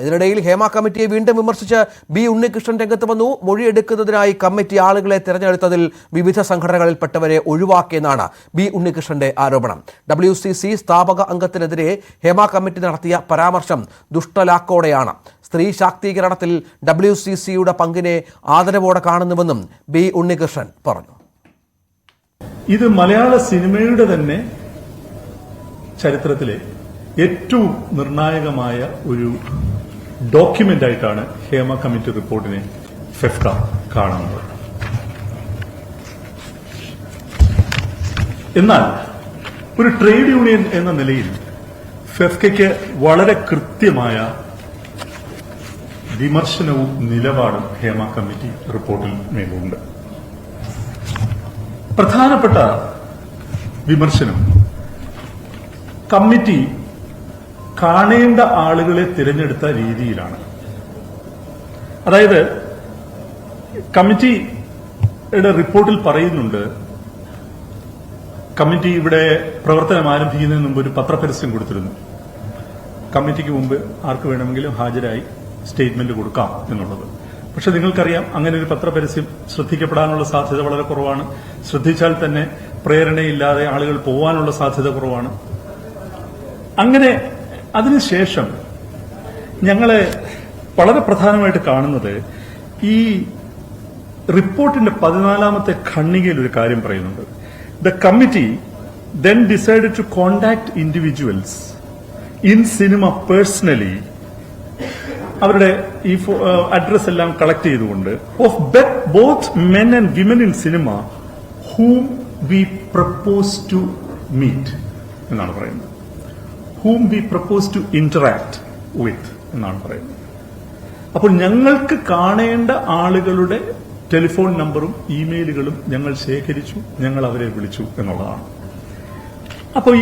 ഇതിനിടയിൽ ഹേമ കമ്മിറ്റിയെ വീണ്ടും വിമർശിച്ച് ബി ഉണ്ണികൃഷ്ണൻ രംഗത്ത് വന്നു. മൊഴിയെടുക്കുന്നതിനായി കമ്മിറ്റി ആളുകളെ തെരഞ്ഞെടുത്തതിൽ വിവിധ സംഘടനകളിൽപ്പെട്ടവരെ ഒഴിവാക്കിയെന്നാണ് ബി ഉണ്ണികൃഷ്ണന്റെ ആരോപണം. ഡബ്ല്യു സി സി സ്ഥാപക അംഗത്തിനെതിരെ ഹേമ കമ്മിറ്റി നടത്തിയ പരാമർശം ദുഷ്ടലാക്കോടെയാണ്. സ്ത്രീ ശാക്തീകരണത്തിൽ ഡബ്ല്യു സി സിയുടെ പങ്കിനെ ആദരവോടെ കാണുന്നുവെന്നും ബി ഉണ്ണികൃഷ്ണൻ പറഞ്ഞു. ഇത് മലയാള സിനിമയുടെ തന്നെ ചരിത്രത്തിലെ ഏറ്റവും നിർണായകമായ ഒരു ഡോക്യുമെന്റ് ആയിട്ടാണ് ഹേമ കമ്മിറ്റി റിപ്പോർട്ടിനെ ഫെഫ്ക കാണുന്നത്. എന്നാൽ ഒരു ട്രേഡ് യൂണിയൻ എന്ന നിലയിൽ ഫെഫ്കയ്ക്ക് വളരെ കൃത്യമായ വിമർശനവും നിലപാടും ഹേമ കമ്മിറ്റി റിപ്പോർട്ടിൽ മേലുണ്ട്. പ്രധാനപ്പെട്ട വിമർശനം കമ്മിറ്റി കാണേണ്ട ആളുകളെ തിരഞ്ഞെടുത്ത രീതിയിലാണ്. അതായത് കമ്മിറ്റിയുടെ റിപ്പോർട്ടിൽ പറയുന്നുണ്ട് കമ്മിറ്റി ഇവിടെ പ്രവർത്തനം ആരംഭിക്കുന്നതിന് മുമ്പ് ഒരു പത്രപരസ്യം കൊടുത്തിരുന്നു. കമ്മിറ്റിക്ക് മുമ്പ് ആർക്ക് വേണമെങ്കിലും ഹാജരായി സ്റ്റേറ്റ്മെന്റ് കൊടുക്കാം എന്നുള്ളത്. പക്ഷെ നിങ്ങൾക്കറിയാം അങ്ങനെ ഒരു പത്രപരസ്യം ശ്രദ്ധിക്കപ്പെടാനുള്ള സാധ്യത വളരെ കുറവാണ്. ശ്രദ്ധിച്ചാൽ തന്നെ പ്രേരണയില്ലാതെ ആളുകൾ പോവാനുള്ള സാധ്യത കുറവാണ്. അങ്ങനെ അതിനുശേഷം ഞങ്ങൾ വളരെ പ്രധാനമായിട്ട് കാണുന്നത് ഈ റിപ്പോർട്ടിന്റെ പതിനാലാമത്തെ ഖണ്ണികയിൽ ഒരു കാര്യം പറയുന്നുണ്ട്. The committee then decide to contact individuals in cinema personally അവരുടെ ഈ അഡ്രസ് എല്ലാം കളക്ട് ചെയ്തുകൊണ്ട് of both men and women in cinema whom we propose to meet എന്നാണ് പറയുന്നത്. Whom we propose to interact with എന്നാണ് പറയുന്നത്. അപ്പോൾ ഞങ്ങൾക്ക് കാണേണ്ട ആളുകളുടെ ടെലിഫോൺ നമ്പറും ഇമെയിലുകളും ഞങ്ങൾ ശേഖരിച്ചു ഞങ്ങൾ അവരെ വിളിച്ചു എന്നുള്ളതാണ്. അപ്പോൾ